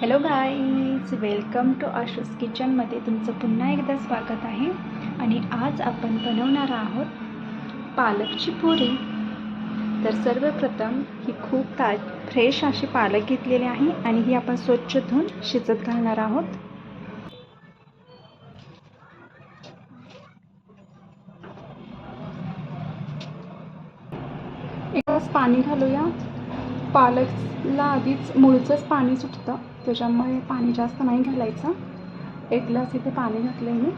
Hello guys welcome to Ashu's किचनमध्ये तुमचं पुन्हा एकदा स्वागत आहे. आणि आज आपण बनवणार आहोत पालकची पुरी. तर सर्वप्रथम ही खूप ता फ्रेश अशी पालक घेतलेली आहे आणि ही आपण स्वच्छ धुवून शिजत घालणार आहोत. एक पाणी घालूया. पालकला आधीच मुळचंच पाणी सुटतं. त्याच्यामुळे पाणी जास्त नाही घालायचं. एक ग्लास इथे पाणी घातलं मी.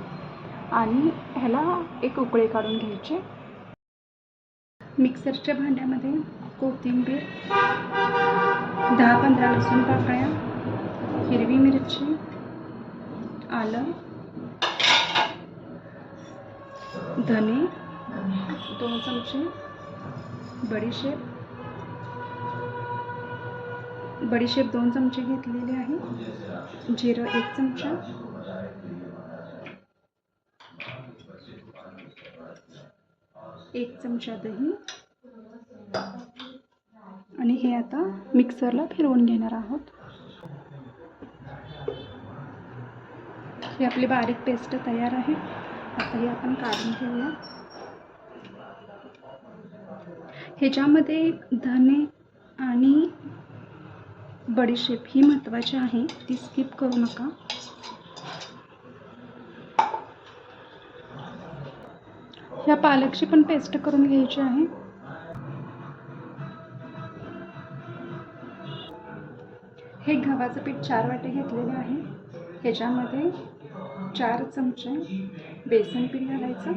आणि ह्याला एक उकळी काढून घ्यायचे. मिक्सरच्या भांड्यामध्ये कोथिंबीर दहा पंधरा लसूण पाकळ्या हिरवी मिरची आलं धने दोन चमचे बडीशेप बडीशेप दोन चमचे घेतलेले आहे. जिरं एक चमचा. एक चमचा दही. आणि हे आता मिक्सरला फिरवून घेणार आहोत. ही आपली बारीक पेस्ट तयार आहे. आता हे आपण काढून घेऊया. ह्याच्यामध्ये धने आणि बडीशेप ही महत्त्वाची आहे. ती स्किप करू नका. ह्या पालकची पण पेस्ट करून घ्यायची आहे. हे गव्हाचं पीठ चार वाटे घेतलेले आहे. ह्याच्यामध्ये चार चमचे बेसन पीठ घालायचं.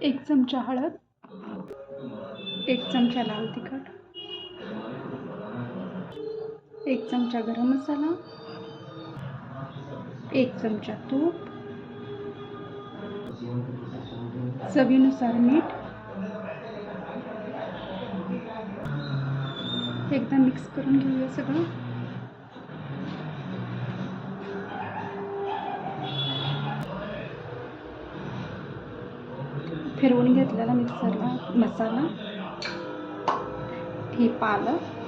एक चमचा हळद. एक चमचा लाल तिखट. एक चमचा गरम मसाला एक चमचा तूप चवीनुसार मीठ एकदा मिक्स करून घेऊया सगळं. फिरवून घेतलेला मिक्सरला मसाला ही पालक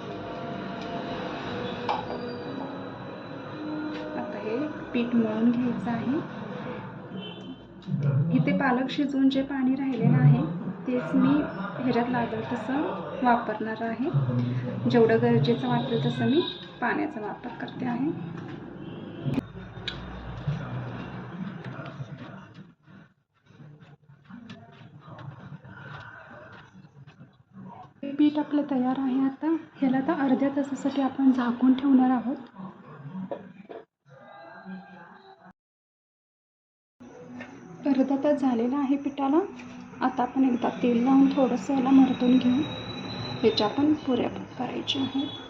पीठ मळून घ्यायचं आहे. इथे पालक शिजवून जे पाणी राहिलेलं आहे तेच मी ह्याच्यात लागेल तसं वापरणार आहे. जेवढं गरजेचं वाटेल तसं मी पाण्याचा वापर करते आहे. पीठ आपलं तयार आहे आता. ह्याला आता अर्ध्या तासासाठी आपण झाकून ठेवणार आहोत. अर्धा तास झालेला आहे पिठाला आता आपण एकदा तेल लावून थोडंसं याला मरतून घेऊन ह्याच्या पण पुऱ्या करायच्या आहेत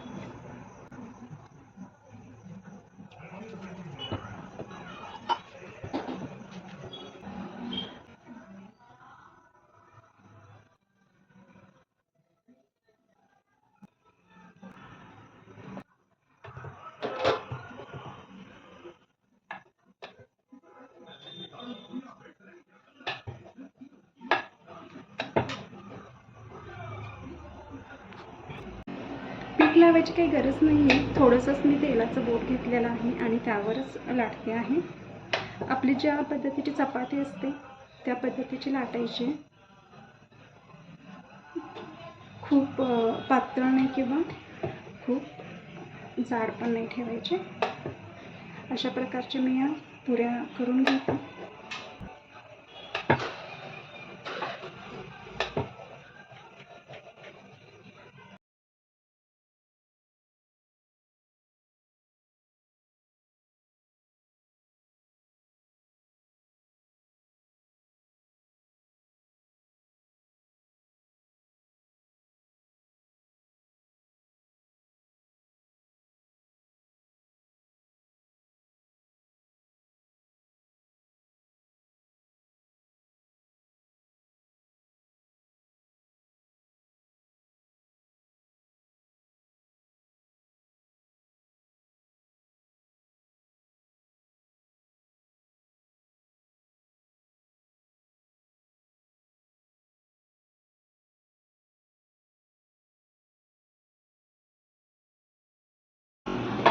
पीठ लावायची काही गरज नाही आहे थोडंसंच मी तेलाचं बोट घेतलेलं आहे आणि त्यावरच लाटते आहे. आपली ज्या पद्धतीची चपाती असते त्या पद्धतीची लाटायची. खूप पातळ नाही किंवा खूप जाड पण नाही ठेवायचे. अशा प्रकारचे मी या पुऱ्या करून घेते.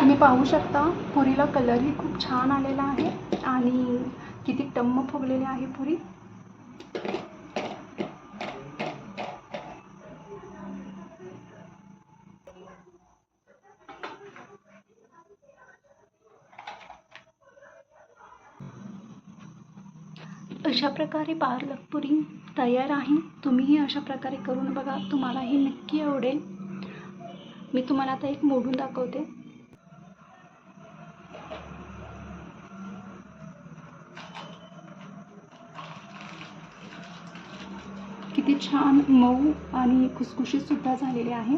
तुम्ही पाहू शकता पुरीला कलरही खूप छान आलेला आहे आणि किती टम्म फुगलेली आहे पुरी. अशा प्रकारे पारलक पुरी तयार आहे. तुम्हीही अशा प्रकारे करून बघा तुम्हालाही नक्की आवडेल. मी तुम्हाला आता एक मोडून दाखवते. किती छान मऊ आणि खुसखुशीत सुद्धा झालेले आहे.